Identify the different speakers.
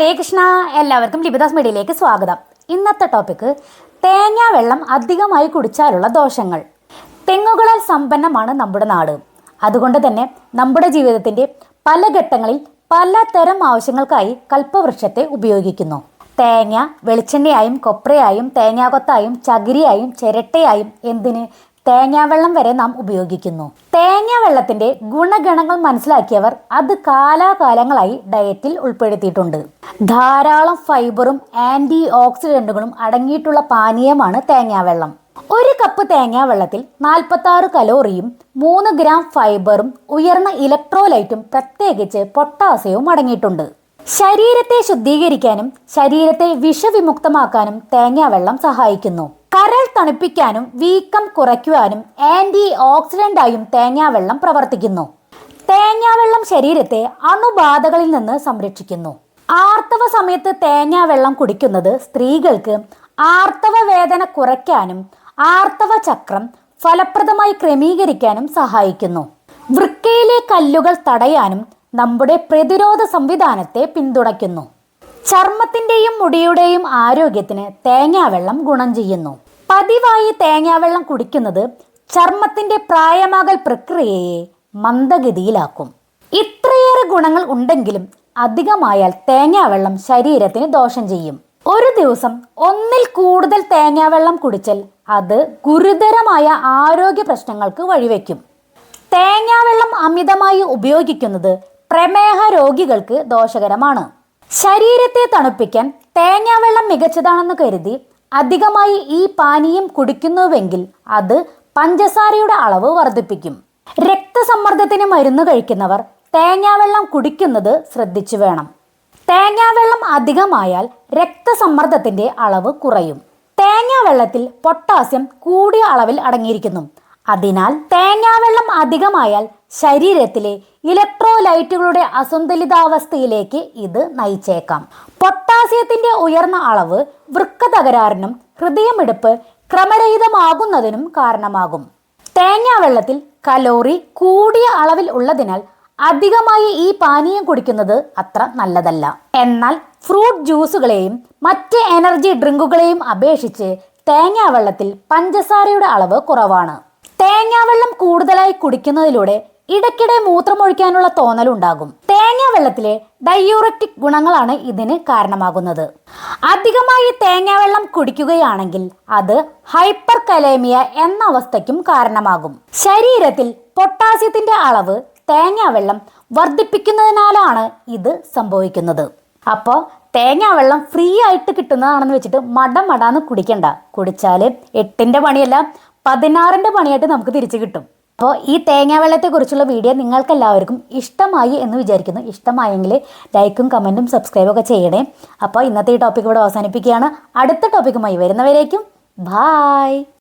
Speaker 1: ഹരേ കൃഷ്ണ എല്ലാവർക്കും ലിപിദാസ് മീഡിയയിലേക്ക് സ്വാഗതം. ഇന്നത്തെ ടോപ്പിക്ക് തേങ്ങാ വെള്ളം അധികമായി കുടിച്ചാലുള്ള ദോഷങ്ങൾ. തെങ്ങുകളാൽ സമ്പന്നമാണ് നമ്മുടെ നാട്. അതുകൊണ്ട് തന്നെ നമ്മുടെ ജീവിതത്തിന്റെ പല ഘട്ടങ്ങളിൽ പലതരം ആവശ്യങ്ങൾക്കായി കൽപ്പവൃക്ഷത്തെ ഉപയോഗിക്കുന്നു. തേങ്ങ വെളിച്ചെണ്ണയായും കൊപ്രയായും തേങ്ങാകൊത്തായും ചകിരിയായും ചിരട്ടയായും എന്തിന് തേങ്ങാവെള്ളം വരെ നാം ഉപയോഗിക്കുന്നു. തേങ്ങാവെള്ളത്തിന്റെ ഗുണഗണങ്ങൾ മനസ്സിലാക്കിയവർ അത് കാലാകാലങ്ങളായി ഡയറ്റിൽ ഉൾപ്പെടുത്തിയിട്ടുണ്ട്. ധാരാളം ഫൈബറും ആന്റി ഓക്സിഡന്റുകളും അടങ്ങിയിട്ടുള്ള പാനീയമാണ് തേങ്ങാവെള്ളം. ഒരു കപ്പ് തേങ്ങാവെള്ളത്തിൽ നാൽപ്പത്തി കലോറിയും മൂന്ന് ഗ്രാം ഫൈബറും ഉയർന്ന ഇലക്ട്രോലൈറ്റും പ്രത്യേകിച്ച് പൊട്ടാസ്യവും അടങ്ങിയിട്ടുണ്ട്. ശരീരത്തെ ശുദ്ധീകരിക്കാനും ശരീരത്തെ വിഷവിമുക്തമാക്കാനും തേങ്ങാവെള്ളം സഹായിക്കുന്നു. തണുപ്പിക്കാനും വീക്കം കുറയ്ക്കുവാനും ആന്റി ഓക്സിഡന്റായും തേങ്ങാവെള്ളം പ്രവർത്തിക്കുന്നു. തേങ്ങാവെള്ളം ശരീരത്തെ അണുബാധകളിൽ നിന്ന് സംരക്ഷിക്കുന്നു. ആർത്തവ സമയത്ത് തേങ്ങാവെള്ളം കുടിക്കുന്നത് സ്ത്രീകൾക്ക് ആർത്തവ വേദന കുറയ്ക്കാനും ആർത്തവ ചക്രം ഫലപ്രദമായി ക്രമീകരിക്കാനും സഹായിക്കുന്നു. വൃക്കയിലെ കല്ലുകൾ തടയാനും നമ്മുടെ പ്രതിരോധ സംവിധാനത്തെ പിന്തുണയ്ക്കുന്നു. ചർമ്മത്തിന്റെയും മുടിയുടെയും ആരോഗ്യത്തിന് തേങ്ങാവെള്ളം ഗുണം ചെയ്യുന്നു. പതിവായി തേങ്ങാവെള്ളം കുടിക്കുന്നത് ചർമ്മത്തിന്റെ പ്രായമാകൽ പ്രക്രിയയെ മന്ദഗതിയിലാക്കും. ഇത്രയേറെ ഗുണങ്ങൾ ഉണ്ടെങ്കിലും അധികമായാൽ തേങ്ങാവെള്ളം ശരീരത്തിന് ദോഷം ചെയ്യും. ഒരു ദിവസം ഒന്നിൽ കൂടുതൽ തേങ്ങാവെള്ളം കുടിച്ചാൽ അത് ഗുരുതരമായ ആരോഗ്യ പ്രശ്നങ്ങൾക്ക് വഴിവെക്കും. തേങ്ങാവെള്ളം അമിതമായി ഉപയോഗിക്കുന്നത് പ്രമേഹ രോഗികൾക്ക് ദോഷകരമാണ്. ശരീരത്തെ തണുപ്പിക്കാൻ തേങ്ങാവെള്ളം മികച്ചതാണെന്ന് കരുതി അധികമായി ഈ പാനീയം കുടിക്കുന്നുവെങ്കിൽ അത് പഞ്ചസാരയുടെ അളവ് വർദ്ധിപ്പിക്കും. രക്തസമ്മർദ്ദത്തിന് മരുന്ന് കഴിക്കുന്നവർ തേങ്ങാവെള്ളം കുടിക്കുന്നത് ശ്രദ്ധിച്ചു വേണം. തേങ്ങാവെള്ളം അധികമായാൽ രക്തസമ്മർദ്ദത്തിന്റെ അളവ് കുറയും. തേങ്ങാവെള്ളത്തിൽ പൊട്ടാസ്യം കൂടിയ അളവിൽ അടങ്ങിയിരിക്കുന്നു. അതിനാൽ തേങ്ങാവെള്ളം അധികമായാൽ ശരീരത്തിലെ ഇലക്ട്രോലൈറ്റുകളുടെ അസന്തുലിതാവസ്ഥയിലേക്ക് ഇത് നയിച്ചേക്കാം. പൊട്ടാസ്യത്തിന്റെ ഉയർന്ന അളവ് വൃക്ക തകരാറിനും ഹൃദയമിടിപ്പ് ക്രമരഹിതമാകുന്നതിനും കാരണമാകും. തേങ്ങാവെള്ളത്തിൽ കലോറി കൂടിയ അളവിൽ ഉള്ളതിനാൽ അധികമായി ഈ പാനീയം കുടിക്കുന്നത് അത്ര നല്ലതല്ല. എന്നാൽ ഫ്രൂട്ട് ജ്യൂസുകളെയും മറ്റ് എനർജി ഡ്രിങ്കുകളെയും അപേക്ഷിച്ച് തേങ്ങാവെള്ളത്തിൽ പഞ്ചസാരയുടെ അളവ് കുറവാണ്. തേങ്ങാവെള്ളം കൂടുതലായി കുടിക്കുന്നതിലൂടെ ഇടയ്ക്കിടെ മൂത്രമൊഴിക്കാനുള്ള തോന്നലുണ്ടാകും. തേങ്ങാവെള്ളത്തിലെ ഡയൂറക്റ്റിക് ഗുണങ്ങളാണ് ഇതിന് കാരണമാകുന്നത്. അധികമായി തേങ്ങാവെള്ളം കുടിക്കുകയാണെങ്കിൽ അത് ഹൈപ്പർ കലേമിയ എന്ന അവസ്ഥയ്ക്കും കാരണമാകും. ശരീരത്തിൽ പൊട്ടാസ്യത്തിന്റെ അളവ് തേങ്ങാവെള്ളം വർദ്ധിപ്പിക്കുന്നതിനാലാണ് ഇത് സംഭവിക്കുന്നത്. അപ്പോൾ തേങ്ങാവെള്ളം ഫ്രീ ആയിട്ട് കിട്ടുന്നതാണെന്ന് വെച്ചിട്ട് മടം മടാന്ന് കുടിക്കണ്ട. കുടിച്ചാൽ എട്ടിന്റെ പണിയല്ല പതിനാറിന്റെ പണിയായിട്ട് നമുക്ക് തിരിച്ചു കിട്ടും. അപ്പോൾ ഈ തേങ്ങാവെള്ളത്തെക്കുറിച്ചുള്ള വീഡിയോ നിങ്ങൾക്ക് എല്ലാവർക്കും ഇഷ്ടമായി എന്ന് വിചാരിക്കുന്നു. ഇഷ്ടമായെങ്കിൽ ലൈക്കും കമന്റും സബ്സ്ക്രൈബും ഒക്കെ ചെയ്യണേ. അപ്പോൾ ഇന്നത്തെ ഈ ടോപ്പിക് ഇവിടെ അവസാനിപ്പിക്കുകയാണ്. അടുത്ത ടോപ്പിക്കുമായി വരുന്നവരേക്കും ബായ്